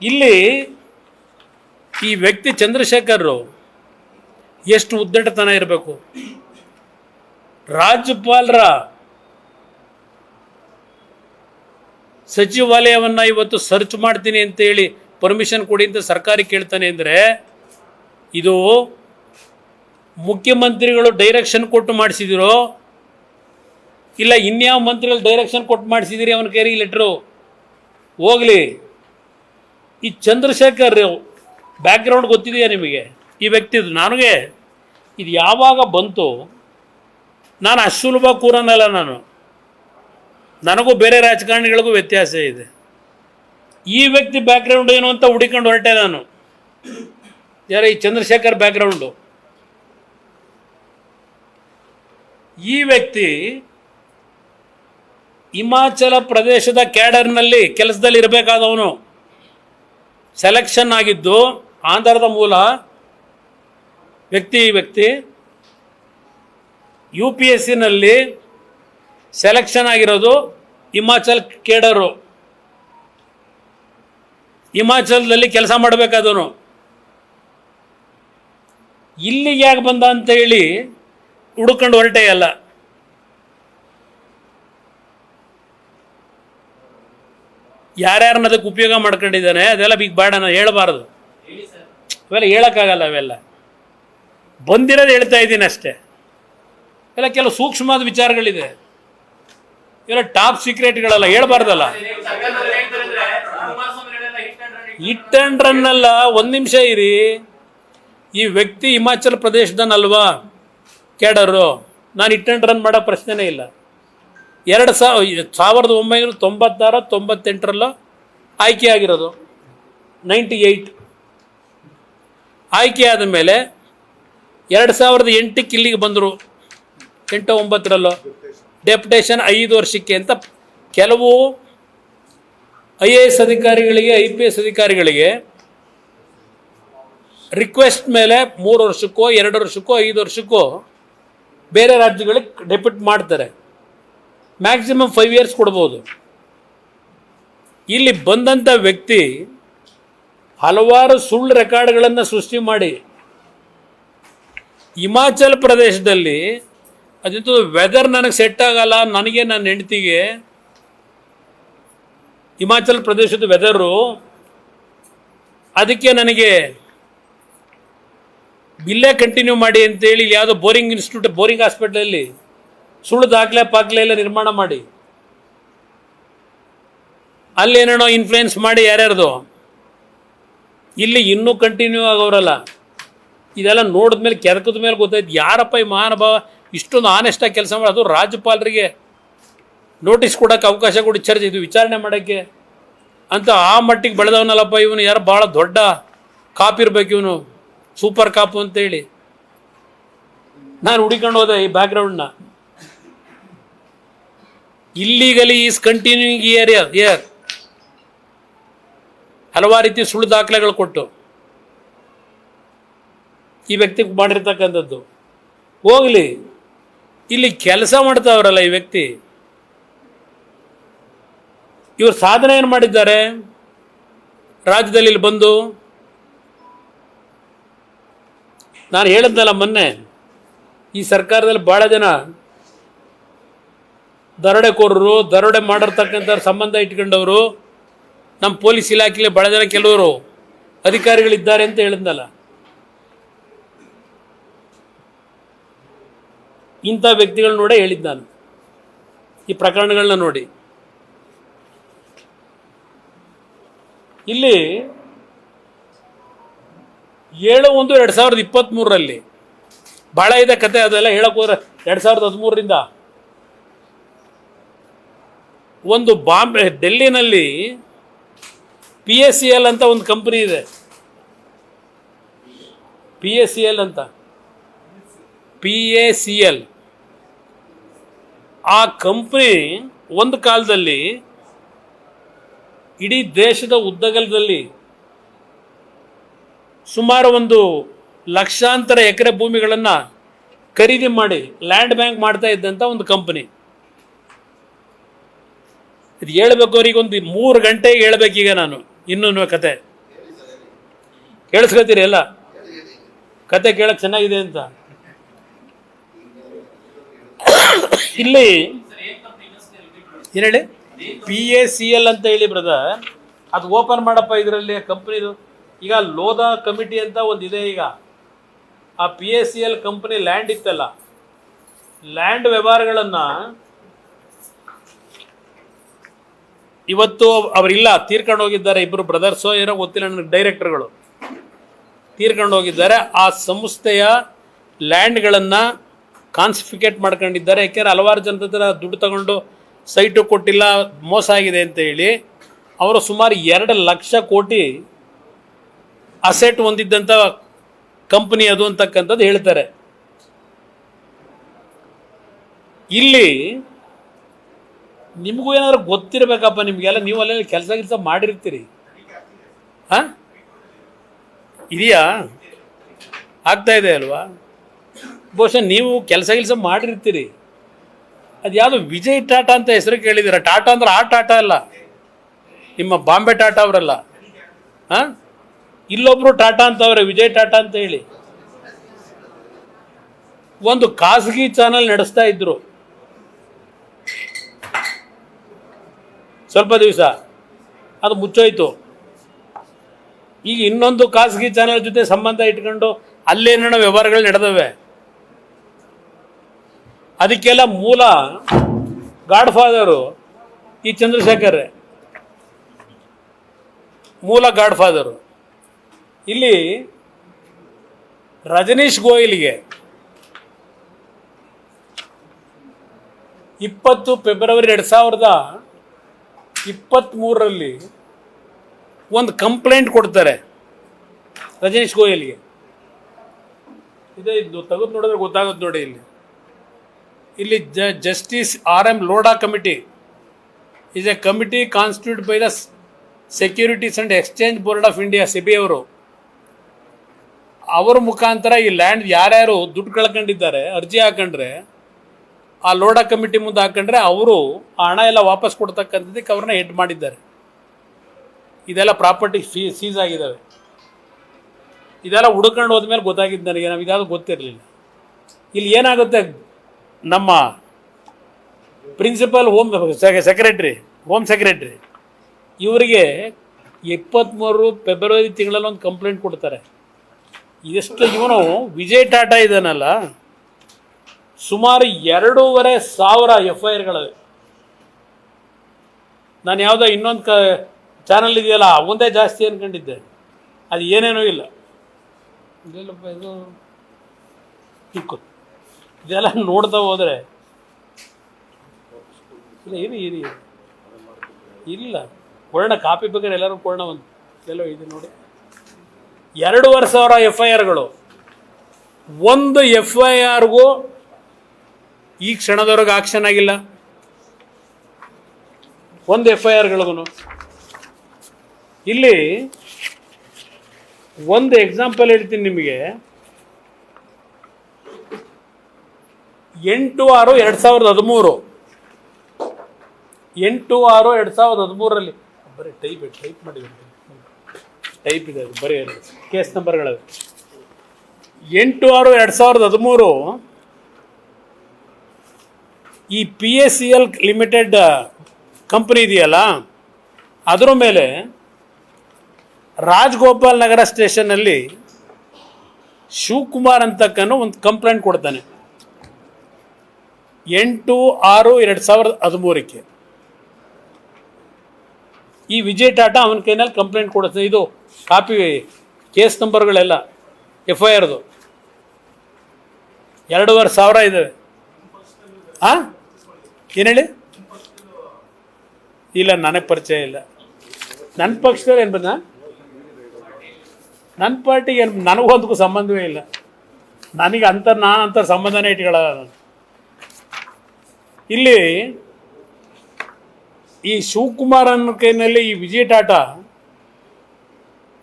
ಇಲ್ಲಿ ಈ ವ್ಯಕ್ತಿ ಚಂದ್ರಶೇಖರ್ ಎಷ್ಟು ಉದ್ದಟತನ ಇರಬೇಕು. ರಾಜ್ಯಪಾಲರ ಸಚಿವಾಲಯವನ್ನು ಇವತ್ತು ಸರ್ಚ್ ಮಾಡ್ತೀನಿ ಅಂತ ಹೇಳಿ ಪರ್ಮಿಷನ್ ಕೊಡಿ ಅಂತ ಸರ್ಕಾರಿ ಕೇಳ್ತಾನೆ ಅಂದರೆ ಇದು ಮುಖ್ಯಮಂತ್ರಿಗಳು ಡೈರೆಕ್ಷನ್ ಕೊಟ್ಟು ಮಾಡಿಸಿದಿರೋ ಇಲ್ಲ ಇನ್ಯಾವ ಮಂತ್ರಿಗಳು ಡೈರೆಕ್ಷನ್ ಕೊಟ್ಟು ಮಾಡಿಸಿದಿರಿ ಅವನ ಕೇರಿ ಲೆಟ್ರು ಹೋಗಲಿ. ಈ ಚಂದ್ರಶೇಖರ್ ಬ್ಯಾಕ್ಗ್ರೌಂಡ್ ಗೊತ್ತಿದೆಯಾ ನಿಮಗೆ? ಈ ವ್ಯಕ್ತಿದು, ನನಗೆ ಇದು ಯಾವಾಗ ಬಂತು, ನಾನು ಅಷ್ಟು ಸುಲಭ ಕೂರನಲ್ಲ ನಾನು. ನನಗೂ ಬೇರೆ ರಾಜಕಾರಣಿಗಳಿಗೂ ವ್ಯತ್ಯಾಸ ಇದೆ. ಈ ವ್ಯಕ್ತಿ ಬ್ಯಾಕ್ಗ್ರೌಂಡ್ ಏನು ಅಂತ ಹುಡುಕೊಂಡು ಹೊರಟೆ ನಾನು. ಯಾರ, ಈ ಚಂದ್ರಶೇಖರ್ ಬ್ಯಾಕ್ಗ್ರೌಂಡು ಈ ವ್ಯಕ್ತಿ ಹಿಮಾಚಲ ಪ್ರದೇಶದ ಕ್ಯಾಡರ್ನಲ್ಲಿ ಕೆಲಸದಲ್ಲಿ ಇರಬೇಕಾದವನು ಸೆಲೆಕ್ಷನ್ ಆಗಿದ್ದು ಆಂಧ್ರದ ಮೂಲ ವ್ಯಕ್ತಿ ವ್ಯಕ್ತಿ. ಯು ಪಿ ಎಸ್ ಸಿನಲ್ಲಿ ಸೆಲೆಕ್ಷನ್ ಆಗಿರೋದು ಹಿಮಾಚಲ್ ಕೇಡರು. ಹಿಮಾಚಲದಲ್ಲಿ ಕೆಲಸ ಮಾಡಬೇಕಾದನು ಇಲ್ಲಿಗೆ ಯಾಕೆ ಬಂದ ಅಂತ ಹೇಳಿ ಹುಡುಕೊಂಡು ಹೊರಟೆ ಅಲ್ಲ. ಯಾರ್ಯಾರನ್ನ ಅದಕ್ಕೆ ಉಪಯೋಗ ಮಾಡ್ಕೊಂಡಿದ್ದಾನೆ, ಅದೆಲ್ಲ ಬಿಗ್ ಬೇಡ ನಾನು ಹೇಳಬಾರ್ದು. ಅವೆಲ್ಲ ಹೇಳೋಕ್ಕಾಗಲ್ಲ ಅವೆಲ್ಲ. ಬಂದಿರೋದು ಹೇಳ್ತಾ ಇದ್ದೀನಿ ಅಷ್ಟೇ. ಎಲ್ಲ ಕೆಲವು ಸೂಕ್ಷ್ಮವಾದ ವಿಚಾರಗಳಿದೆ. ಇವೆಲ್ಲ ಟಾಪ್ ಸೀಕ್ರೆಟ್ಗಳೆಲ್ಲ ಹೇಳ್ಬಾರ್ದಲ್ಲ. ಇಟ್ ಆ್ಯಂಡ್ ರನ್ ಅಲ್ಲ, ಒಂದು ನಿಮಿಷ ಇರಿ. ಈ ವ್ಯಕ್ತಿ ಹಿಮಾಚಲ ಪ್ರದೇಶದನಲ್ವಾ? ಕೇಡರು. ನಾನು ಇಟ್ ಆ್ಯಂಡ್ ರನ್ ಮಾಡೋ ಪ್ರಶ್ನೆನೇ ಇಲ್ಲ. ಎರಡು ಸಾವಿರ ಸಾವಿರದ ಒಂಬೈನೂರ ತೊಂಬತ್ತಾರ, ತೊಂಬತ್ತೆಂಟರಲ್ಲೋ ಆಯ್ಕೆ ಆಗಿರೋದು ನೈಂಟಿ ಏಯ್ಟ್. ಆಯ್ಕೆ ಆದ ಮೇಲೆ ಎರಡು ಸಾವಿರದ ಎಂಟಕ್ಕೆ ಇಲ್ಲಿಗೆ ಬಂದರು. ಎಂಟು ಒಂಬತ್ತರಲ್ಲೋ. ಡೆಪ್ಯುಟೇಷನ್ ಐದು ವರ್ಷಕ್ಕೆ ಅಂತ ಕೆಲವು ಐ ಎ ಎಸ್ ಅಧಿಕಾರಿಗಳಿಗೆ, ಐ ಪಿ ಎಸ್ ಅಧಿಕಾರಿಗಳಿಗೆ ರಿಕ್ವೆಸ್ಟ್ ಮೇಲೆ ಮೂರು ವರ್ಷಕ್ಕೋ, ಎರಡು ವರ್ಷಕ್ಕೋ, ಐದು ವರ್ಷಕ್ಕೋ ಬೇರೆ ರಾಜ್ಯಗಳಿಗೆ ಡೆಪ್ಯೂಟ್ ಮಾಡ್ತಾರೆ. ಮ್ಯಾಕ್ಸಿಮಮ್ ಫೈವ್ ಇಯರ್ಸ್ ಕೊಡ್ಬೋದು. ಇಲ್ಲಿ ಬಂದಂಥ ವ್ಯಕ್ತಿ ಹಲವಾರು ಸುಳ್ಳು ರೆಕಾರ್ಡ್ಗಳನ್ನು ಸೃಷ್ಟಿ ಮಾಡಿ. ಹಿಮಾಚಲ ಪ್ರದೇಶದಲ್ಲಿ ಅದಂತೂ ವೆದರ್ ನನಗೆ ಸೆಟ್ ಆಗಲ್ಲ, ನನಗೆ ನನ್ನ ಹೆಂಡತಿಗೆ ಹಿಮಾಚಲ ಪ್ರದೇಶದ ವೆದರು ಅದಕ್ಕೆ ನನಗೆ ಬಿಲ್ಲೇ ಕಂಟಿನ್ಯೂ ಮಾಡಿ ಅಂತೇಳಿ ಯಾವುದೋ ಬೋರಿಂಗ್ ಇನ್ಸ್ಟಿಟ್ಯೂಟ್ ಬೋರಿಂಗ್ ಹಾಸ್ಪಿಟ್ಲಲ್ಲಿ ಸುಳ್ಳು ದಾಖಲೆ ಪಾಕ್ಲೆ ಎಲ್ಲ ನಿರ್ಮಾಣ ಮಾಡಿ. ಅಲ್ಲೇನೇನೋ ಇನ್ಫ್ಲುಯೆನ್ಸ್ ಮಾಡಿ ಯಾರ್ಯಾರ್ದು? ಇಲ್ಲಿ ಇನ್ನೂ ಕಂಟಿನ್ಯೂ ಆಗೋರಲ್ಲ. ಇದೆಲ್ಲ ನೋಡಿದ್ಮೇಲೆ ಕೆದಕದ ಮೇಲೆ ಗೊತ್ತಾಯ್ತು. ಯಾರಪ್ಪ ಈ ಮಹಾನುಭಾವ? ಇಷ್ಟೊಂದು ಆನೆಸ್ಟಾಗಿ ಕೆಲಸ ಮಾಡಿ ಅದು ರಾಜ್ಯಪಾಲರಿಗೆ ನೋಟಿಸ್ ಕೊಡೋಕ್ಕೆ ಅವಕಾಶ ಕೂಡ ಚರ್ಚೆ ಇದು ವಿಚಾರಣೆ ಮಾಡೋಕ್ಕೆ. ಅಂತ ಆ ಮಟ್ಟಿಗೆ ಬೆಳೆದವನಲ್ಲಪ್ಪ ಇವನು. ಯಾರು ಭಾಳ ದೊಡ್ಡ ಕಾಪ್ ಇರ್ಬೇಕು ಇವನು. ಸೂಪರ್ ಕಾಪು ಅಂತೇಳಿ. ನಾನು ಹುಡಿಕೊಂಡು ಹೋದೆ ಈ ಬ್ಯಾಕ್ಗ್ರೌಂಡ್ನ ಇಲ್ಲಿಗಲಿ ಈಸ್ ಕಂಟಿನ್ಯೂಯಿಂಗ್ ಇಯರ್ ಇಯರ್ ಹಲವಾರು ರೀತಿ ಸುಳ್ಳು ದಾಖಲೆಗಳು ಕೊಟ್ಟು. ಈ ವ್ಯಕ್ತಿ ಮಾಡಿರ್ತಕ್ಕಂಥದ್ದು. ಹೋಗಲಿ, ಇಲ್ಲಿ ಕೆಲಸ ಮಾಡ್ತಾವ್ರಲ್ಲ ಈ ವ್ಯಕ್ತಿ. ಇವರು ಸಾಧನೆ ಏನು ಮಾಡಿದ್ದಾರೆ? ರಾಜ್ಯದಲ್ಲಿ ಇಲ್ಲಿ ಬಂದು. ನಾನು ಹೇಳಿದ್ನಲ್ಲ ಮೊನ್ನೆ, ಈ ಸರ್ಕಾರದಲ್ಲಿ ಭಾಳ ಜನ ದರೋಡೆಕೋರರು, ದರೋಡೆ ಮಾಡಿರ್ತಕ್ಕಂಥ ಸಂಬಂಧ ಇಟ್ಕೊಂಡವರು, ನಮ್ಮ ಪೊಲೀಸ್ ಇಲಾಖೆಯಲ್ಲಿ ಭಾಳ ಜನ ಕೆಲವರು ಅಧಿಕಾರಿಗಳಿದ್ದಾರೆ ಅಂತ ಹೇಳಿದ್ನಲ್ಲ. ಇಂಥ ವ್ಯಕ್ತಿಗಳು ನೋಡೇ ಹೇಳಿದ್ದ ನಾನು. ಈ ಪ್ರಕರಣಗಳನ್ನ ನೋಡಿ. ಇಲ್ಲಿ ಏಳು ಒಂದು ಎರಡು ಸಾವಿರದ ಇಪ್ಪತ್ತ್ಮೂರರಲ್ಲಿ ಭಾಳ ಇದೆ ಕತೆ ಅದೆಲ್ಲ ಹೇಳಕ್ಕೆ ಹೋದ್ರೆ ಎರಡು ಸಾವಿರದ ಹದಿಮೂರರಿಂದ. ಒಂದು ಬಾಂಬೆ ಡೆಲ್ಲಿನಲ್ಲಿ ಪಿ ಎಸ್ ಸಿ ಎಲ್ ಅಂತ ಒಂದು ಕಂಪ್ನಿ ಇದೆ. ಪಿ ಎಸ್ ಸಿ ಎಲ್ ಅಂತ. ಪಿ ಎ ಸಿ ಎಲ್ ಆ ಕಂಪ್ನಿ ಒಂದು ಕಾಲದಲ್ಲಿ ಇಡೀ ದೇಶದ ಉದ್ದಗಲದಲ್ಲಿ ಸುಮಾರು ಒಂದು ಲಕ್ಷಾಂತರ ಎಕರೆ ಭೂಮಿಗಳನ್ನು ಖರೀದಿ ಮಾಡಿ ಲ್ಯಾಂಡ್ ಬ್ಯಾಂಕ್ ಮಾಡ್ತಾ ಇದ್ದಂಥ ಒಂದು ಕಂಪನಿ. ಇದು ಹೇಳ್ಬೇಕು ಅವ್ರಿಗೆ ಒಂದು ಮೂರು ಗಂಟೆಗೆ ಹೇಳ್ಬೇಕೀಗ ನಾನು. ಇನ್ನೊಂದು ಕತೆ. ಕೇಳಿಸ್ಕೊತೀರಿ ಎಲ್ಲ? ಕತೆ ಕೇಳಕ್ ಚೆನ್ನಾಗಿದೆ ಅಂತ. ಇಲ್ಲಿ ಏನ್ ಹೇಳಿ? ಪಿ ಎ ಸಿ ಎಲ್ ಅಂತ ಹೇಳಿ ಬ್ರದರ್ ಅದು ಓಪನ್ ಮಾಡಪ್ಪ ಇದರಲ್ಲಿ ಕಂಪ್ನಿದು ಈಗ ಲೋಧಾ ಕಮಿಟಿ ಅಂತ ಒಂದು ಇದೆ ಈಗ. ಆ P A C L company land ಇತ್ತಲ್ಲ. ಲ್ಯಾಂಡ್ ವ್ಯವಹಾರಗಳನ್ನು ಇವತ್ತು ಅವರಿಲ್ಲ. ತೀರ್ಕೊಂಡು ಹೋಗಿದ್ದಾರೆ ಇಬ್ಬರು ಬ್ರದರ್ಸೋ ಏನೋ ಗೊತ್ತಿಲ್ಲ ನನಗೆ ಡೈರೆಕ್ಟರ್ಗಳು ತೀರ್ಕೊಂಡು ಹೋಗಿದ್ದಾರೆ. ಆ ಸಂಸ್ಥೆಯ ಲ್ಯಾಂಡ್ಗಳನ್ನು ಕಾನ್ಸಿಫಿಕೇಟ್ ಮಾಡ್ಕೊಂಡಿದ್ದಾರೆ. ಯಾಕೆಂದರೆ ಹಲವಾರು ಜನರ ದುಡ್ಡು ತಗೊಂಡು ಸೈಟು ಕೊಟ್ಟಿಲ್ಲ, ಮೋಸ ಆಗಿದೆ ಅಂತ ಹೇಳಿ ಅವರು ಸುಮಾರು ಎರಡು ಲಕ್ಷ ಕೋಟಿ ಅಸೆಟ್ ಹೊಂದಿದ್ದಂಥ ಕಂಪನಿ ಅದು ಅಂತಕ್ಕಂಥದ್ದು ಹೇಳ್ತಾರೆ. ಇಲ್ಲಿ ನಿಮಗೂ ಏನಾದರೂ ಗೊತ್ತಿರಬೇಕಪ್ಪ ನಿಮಗೆಲ್ಲ, ನೀವು ಅಲ್ಲೇ ಕೆಲಸ ಕೆಲಸ ಮಾಡಿರ್ತೀರಿ. ಹಾಂ? ಇದೆಯಾ? ಆಗ್ತಾ ಇದೆ ಅಲ್ವಾ? ಬಹುಶಃ ನೀವು ಕೆಲಸ ಕೆಲಸ ಮಾಡಿರ್ತೀರಿ. ಅದು ಯಾವುದು ವಿಜಯ್ ಟಾಟಾ ಅಂತ ಹೆಸರು ಕೇಳಿದ್ದೀರ? ಟಾಟಾ ಅಂದ್ರೆ ಆ ಟಾಟಾ ಅಲ್ಲ. ನಿಮ್ಮ ಬಾಂಬೆ ಟಾಟಾ ಅವರಲ್ಲ. ಹಾಂ? ಇಲ್ಲೊಬ್ರು ಟಾಟಾ ಅಂತವ್ರೆ, ವಿಜಯ್ ಟಾಟಾ ಅಂತ ಹೇಳಿ. ಒಂದು ಖಾಸಗಿ ಚಾನಲ್ ನಡೆಸ್ತಾ ಇದ್ರು. ಸ್ವಲ್ಪ ದಿವಸ. ಅದು ಮುಚ್ಚೋಯ್ತು. ಈಗ ಇನ್ನೊಂದು ಖಾಸಗಿ ಚಾನೆಲ್ ಜೊತೆ ಸಂಬಂಧ ಇಟ್ಕೊಂಡು ಅಲ್ಲೇನೇನೋ ವ್ಯವಹಾರಗಳು ನಡೆದವೆ. ಅದಕ್ಕೆಲ್ಲ ಮೂಲ ಗಾಡ್ ಫಾದರು ಈ ಚಂದ್ರಶೇಖರ್. ಮೂಲ ಗಾಡ್ ಫಾದರು ಇಲ್ಲಿ ರಜನೀಶ್ ಗೋಯಲ್ಗೆ ಇಪ್ಪತ್ತು ಫೆಬ್ರವರಿ ಎರಡು ಸಾವಿರದ ಇಪ್ಪತ್ತ್ಮೂರರಲ್ಲಿ ಒಂದು ಕಂಪ್ಲೇಂಟ್ ಕೊಡ್ತಾರೆ ರಜನೀಶ್ ಗೋಯಲ್ಗೆ. ಇದೇ ಇದು ತೆಗೆದು ನೋಡಿದ್ರೆ ಗೊತ್ತಾಗುತ್ತೆ ನೋಡಿ ಇಲ್ಲಿ. ಇಲ್ಲಿ ಜ, justice R M Lodha committee is a committee constitute by the securities and exchange board of India SEBI ಅವರು. ಅವ್ರ ಮುಖಾಂತರ ಈ ಲ್ಯಾಂಡ್ ಯಾರ್ಯಾರು ದುಡ್ಡು ಕಳ್ಕೊಂಡಿದ್ದಾರೆ, ಅರ್ಜಿ ಹಾಕೊಂಡ್ರೆ ಆ ಲೋಡಾ ಕಮಿಟಿ ಮುಂದೆ ಹಾಕೊಂಡ್ರೆ ಅವರು ಆ ಹಣ ಎಲ್ಲ ವಾಪಸ್ ಕೊಡ್ತಕ್ಕಂಥದ್ದಕ್ಕೆ ಅವ್ರನ್ನ ಹೆಡ್ ಮಾಡಿದ್ದಾರೆ. ಇದೆಲ್ಲ ಪ್ರಾಪರ್ಟಿ ಫೀ ಸೀಸ್ ಆಗಿದ್ದಾವೆ. ಇದೆಲ್ಲ ಹುಡ್ಕೊಂಡು ಹೋದ್ಮೇಲೆ ಗೊತ್ತಾಗಿದ್ದು ನನಗೆ ನಾವು ಗೊತ್ತಿರಲಿಲ್ಲ. ಇಲ್ಲಿ ಏನಾಗುತ್ತೆ, ನಮ್ಮ principal home secretary home secretary ಇವರಿಗೆ ಇಪ್ಪತ್ತ್ಮೂರು ಫೆಬ್ರವರಿ ತಿಂಗಳಲ್ಲಿ ಒಂದು ಕಂಪ್ಲೇಂಟ್ ಕೊಡ್ತಾರೆ. ಎಷ್ಟು ಇವನು ವಿಜಯ್ ಟಾಟಾ ಇದ್ದಾನಲ್ಲ ಸುಮಾರು ಎರಡೂವರೆ ಸಾವಿರ ಎಫ್ ಐ ಆರ್ಗಳಿವೆ ನಾನು ಯಾವುದೋ ಇನ್ನೊಂದು ಕ ಚಾನಲ್ ಇದೆಯಲ್ಲ ಒಂದೇ ಜಾಸ್ತಿ ಅನ್ಕೊಂಡಿದ್ದೆ. ಅದು ಏನೇನೂ ಇಲ್ಲ. ಇದೆಲ್ಲಪ್ಪ ಇದು ಇಕ್ಕು ಇದೆಲ್ಲ ನೋಡ್ತಾ ಹೋದರೆ. ಇಲ್ಲ ಇರಿ ಇರಿ. ಇರಿ. ಇಲ್ಲ. ಕೊಡೋಣ ಕಾಪಿ ಬೇಕಾದ್ರೆ ಎಲ್ಲರೂ ಕೊಡೋಣ ಒಂದು ಎಲ್ಲೋ ಇದು ನೋಡಿ. ಎರಡೂವರೆ ಸಾವಿರ ಎಫ್ ಐ ಆರ್ಗಳು ಒಂದು ಎಫ್ ಐ ಆರ್ಗೂ ಈ ಕ್ಷಣದವರೆಗೆ ಆಕ್ಷನ್ ಆಗಿಲ್ಲ. ಒಂದು ಎಫ್ ಐ ಆರ್ಗಳಿಗೂ ಇಲ್ಲಿ ಒಂದು ಎಕ್ಸಾಂಪಲ್ ಹೇಳ್ತೀನಿ ನಿಮಗೆ. ಎಂಟು ಆರು ಎರಡು ಸಾವಿರದ ಹದಿಮೂರು. ಎಂಟು ಆರು ಎರಡು ಸಾವಿರದ ಹದಿಮೂರರಲ್ಲಿ. ಬರೀ ಟೈಪ್ ಟೈಪ್ ಮಾಡಿ ಟೈಪ್ ಇದೆ ಬರೀ ಕೇಸ್ ನಂಬರ್ಗಳವೆ ಎಂಟು ಆರು ಎರಡು ಸಾವಿರದ ಹದಿಮೂರು ಈ P S C L limited company ಇದೆಯಲ್ಲ, ಅದರ ಮೇಲೆ ರಾಜಗೋಪಾಲ್ ನಗರ ಸ್ಟೇಷನ್ನಲ್ಲಿ ಶಿವಕುಮಾರ್ ಅಂತಕ್ಕನ್ನು ಒಂದು ಕಂಪ್ಲೇಂಟ್ ಕೊಡ್ತಾನೆ. ಎಂಟು, ಆರು, ಎರಡು ಸಾವಿರದ ಹದಿಮೂರಕ್ಕೆ. ಈ ವಿಜಯ್ ಟಾಟಾ ಅವನ ಕೈನಲ್ಲಿ ಕಂಪ್ಲೇಂಟ್ ಕೊಡ್ತಾನೆ. ಇದು ಕಾಪಿ ಕೇಸ್ ನಂಬರ್ಗಳೆಲ್ಲ ಎಫ್ ಐ ಆರ್ದು ಎರಡೂವರೆ ಸಾವಿರ ಇದ್ದಾವೆ ಹಾಂ ಏನು ಹೇಳಿ? ಇಲ್ಲ, ನನಗೆ ಪರಿಚಯ ಇಲ್ಲ. ನನ್ನ ಪಕ್ಷದಲ್ಲಿ ಏನು ಬಂದ ನನ್ನ ಪಾರ್ಟಿಗೆ ಏನು ನನಗೊಂದಕ್ಕೂ ಸಂಬಂಧವೇ ಇಲ್ಲ. ನನಗೆ ಅಂತ ನಾನು ಅಂತ ಸಂಬಂಧನೇ ಇಟ್ಕೊಳ್ಳಲ್ಲ ಇಲ್ಲಿ ಈ ಶಿವಕುಮಾರ್ ಅನ್ನೋ ಕೈನಲ್ಲಿ ಈ ವಿಜಯ್ ಟಾಟಾ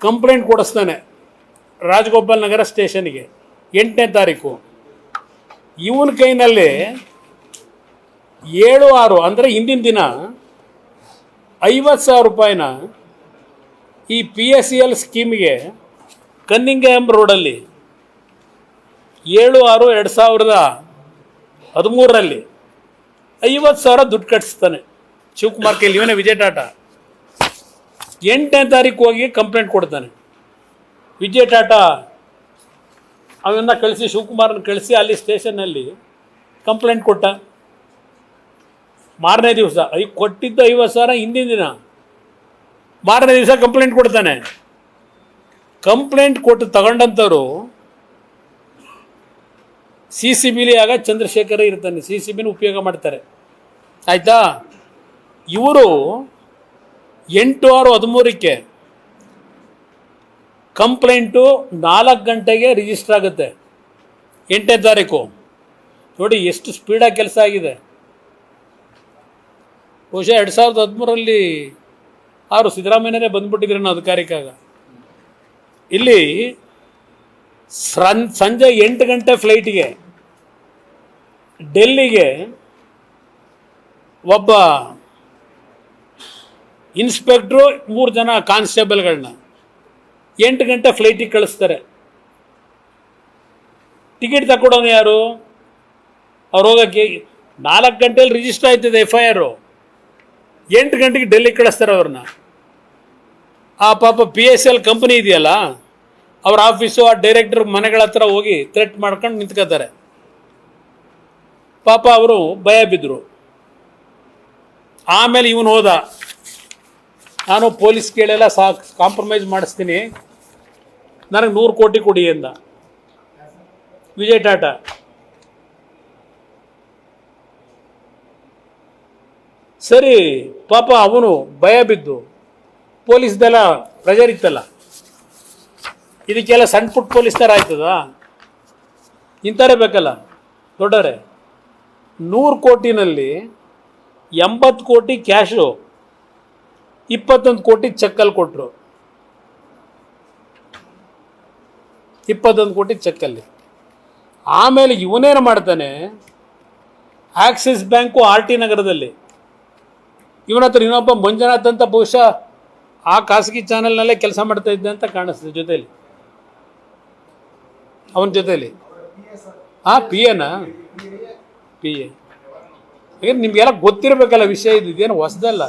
ಕಂಪ್ಲೇಂಟ್ ಕೊಡಿಸ್ತಾನೆ ರಾಜಗೋಪಾಲ್ ನಗರ ಸ್ಟೇಷನ್ಗೆ ಎಂಟನೇ ತಾರೀಕು. ಇವನ ಕೈನಲ್ಲಿ ಏಳು ಆರು ಅಂದರೆ ಹಿಂದಿನ ದಿನ ಐವತ್ತು ಸಾವಿರ ರೂಪಾಯಿನ ಈ ಪಿ ಎಸ್ ಸಿ ಎಲ್ ಸ್ಕೀಮಿಗೆ ಕನ್ನಿಂಗ್ಯಾಮ್ ರೋಡಲ್ಲಿ ಏಳು ಆರು ಎರಡು ಸಾವಿರದ ಹದಿಮೂರರಲ್ಲಿ ಐವತ್ತು ಸಾವಿರ ದುಡ್ಡು ಕಟ್ಟಿಸ್ತಾನೆ ಶಿವಕುಮಾರ್ ಕೈಲಿ ಇವನೇ ವಿಜಯ್ ಟಾಟಾ. ಎಂಟನೇ ತಾರೀಕು ಹೋಗಿ ಕಂಪ್ಲೇಂಟ್ ಕೊಡ್ತಾನೆ. ವಿಜಯ್ ಟಾಟಾ ಅವನ್ನ ಕಳಿಸಿ, ಶಿವಕುಮಾರನ ಕಳಿಸಿ ಅಲ್ಲಿ ಸ್ಟೇಷನ್ನಲ್ಲಿ ಕಂಪ್ಲೇಂಟ್ ಕೊಟ್ಟ. ಮಾರನೇ ದಿವಸ ಐ ಕೊಟ್ಟಿದ್ದು ಐವತ್ತು ಸಾವಿರ ಹಿಂದಿನ ದಿನ. ಮಾರನೇ ದಿವಸ ಕಂಪ್ಲೇಂಟ್ ಕೊಡ್ತಾನೆ. ಕಂಪ್ಲೇಂಟ್ ಕೊಟ್ಟು ತಗೊಂಡಂಥವ್ರು ಸಿ ಸಿ ಬಿಲಿ ಆಗ ಚಂದ್ರಶೇಖರ ಇರ್ತಾನೆ. ಸಿ ಸಿ ಬಿನ ಉಪಯೋಗ ಮಾಡ್ತಾರೆ. ಆಯಿತಾ? ಇವರು ಎಂಟು ಆರು ಹದಿಮೂರಕ್ಕೆ ಕಂಪ್ಲೇಂಟು ನಾಲ್ಕು ಗಂಟೆಗೆ ರಿಜಿಸ್ಟರ್ ಆಗುತ್ತೆ. ಎಂಟನೇ ತಾರೀಕು. ನೋಡಿ, ಎಷ್ಟು ಸ್ಪೀಡಾಗಿ ಕೆಲಸ ಆಗಿದೆ. ಬಹುಶಃ ಎರಡು ಸಾವಿರದ ಹದಿಮೂರಲ್ಲಿ ಆರು ಸಿದ್ದರಾಮಯ್ಯನೇ ಬಂದ್ಬಿಟ್ಟಿದ್ರು ನಾನು ಅಧಿಕಾರಿಕಾಗ ಇಲ್ಲಿ ಸ್ರನ್ ಸಂಜೆ ಎಂಟು ಗಂಟೆ ಫ್ಲೈಟಿಗೆ ಡೆಲ್ಲಿಗೆ ಒಬ್ಬ ಇನ್ಸ್ಪೆಕ್ಟ್ರು ಮೂರು ಜನ ಕಾನ್ಸ್ಟೇಬಲ್ಗಳನ್ನ ಎಂಟು ಗಂಟೆ ಫ್ಲೈಟಿಗೆ ಕಳಿಸ್ತಾರೆ. ಟಿಕೆಟ್ ತಗೊಡೋನು ಯಾರು? ಅವ್ರು ಹೋಗೋಕ್ಕೆ ನಾಲ್ಕು ಗಂಟೆಯಲ್ಲಿ ರಿಜಿಸ್ಟರ್ ಆಯ್ತದೆ ಎಫ್ ಐ ಆರು ಎಂಟು ಗಂಟೆಗೆ ಡೆಲ್ಲಿ ಕಳಿಸ್ತಾರೆ ಅವ್ರನ್ನ. ಆ ಪಾಪ ಪಿ ಎಸ್ ಎಲ್ ಕಂಪ್ನಿ ಇದೆಯಲ್ಲ, ಅವ್ರ ಆಫೀಸು ಆ ಡೈರೆಕ್ಟರ್ ಮನೆಗಳ ಹತ್ರ ಹೋಗಿ ಥ್ರೆಟ್ ಮಾಡ್ಕೊಂಡು ನಿಂತ್ಕೋತಾರೆ ಪಾಪ ಅವರು ಭಯ ಬಿದ್ದರು ಆಮೇಲೆ ಇವನು ಹೋದ. ನಾನು ಪೊಲೀಸ್ ಕೇಳೆಲ್ಲ ಸಾ ಕಾಂಪ್ರಮೈಸ್ ಮಾಡಿಸ್ತೀನಿ. ನನಗೆ ನೂರು ಕೋಟಿ ಕೊಡಿ ಅಂದ. ವಿಜಯ್ ಟಾಟಾ. ಸರಿ, ಪಾಪ ಅವನು ಭಯ ಬಿದ್ದು ಪೊಲೀಸ್ದೆಲ್ಲ ಪ್ರೆಜರ್ ಇತ್ತಲ್ಲ ಇದಕ್ಕೆಲ್ಲ ಸಣ್ಣ ಪುಟ್ಟ ಪೊಲೀಸ್ ಥರ ಆಯ್ತದ? ಇಂಥರೇ ಬೇಕಲ್ಲ, ದೊಡ್ಡವರೇ. ನೂರು ಕೋಟಿನಲ್ಲಿ ಎಂಬತ್ತು ಕೋಟಿ ಕ್ಯಾಶು, ಇಪ್ಪತ್ತೊಂದು ಕೋಟಿ ಚೆಕ್ಕಲ್ಲಿ ಕೊಟ್ಟರು ಇಪ್ಪತ್ತೊಂದು ಕೋಟಿ ಚೆಕ್ಕಲ್ಲಿ. ಆಮೇಲೆ ಇವನೇನು ಮಾಡ್ತಾನೆ? ಆಕ್ಸಿಸ್ ಬ್ಯಾಂಕು ಆರ್ ಟಿ ನಗರದಲ್ಲಿ ಇವನ ಹತ್ರ ಇನ್ನೊಬ್ಬ ಮಂಜುನಾಥ್ ಅಂತ ಬಹುಶಃ ಆ ಖಾಸಗಿ ಚಾನೆಲ್ನಲ್ಲೇ ಕೆಲಸ ಮಾಡ್ತಾ ಇದ್ದೆ ಅಂತ ಕಾಣಿಸ್ತದೆ ಜೊತೆಯಲ್ಲಿ. ಅವನ ಜೊತೆಯಲ್ಲಿ. ಹಾಂ ಪಿ ಎನಾ ಪಿ ಎ ನಿಮಗೆಲ್ಲ ಗೊತ್ತಿರಬೇಕಲ್ಲ ವಿಷಯ ಇದು ಇದೇನು ಹೊಸದಲ್ಲ.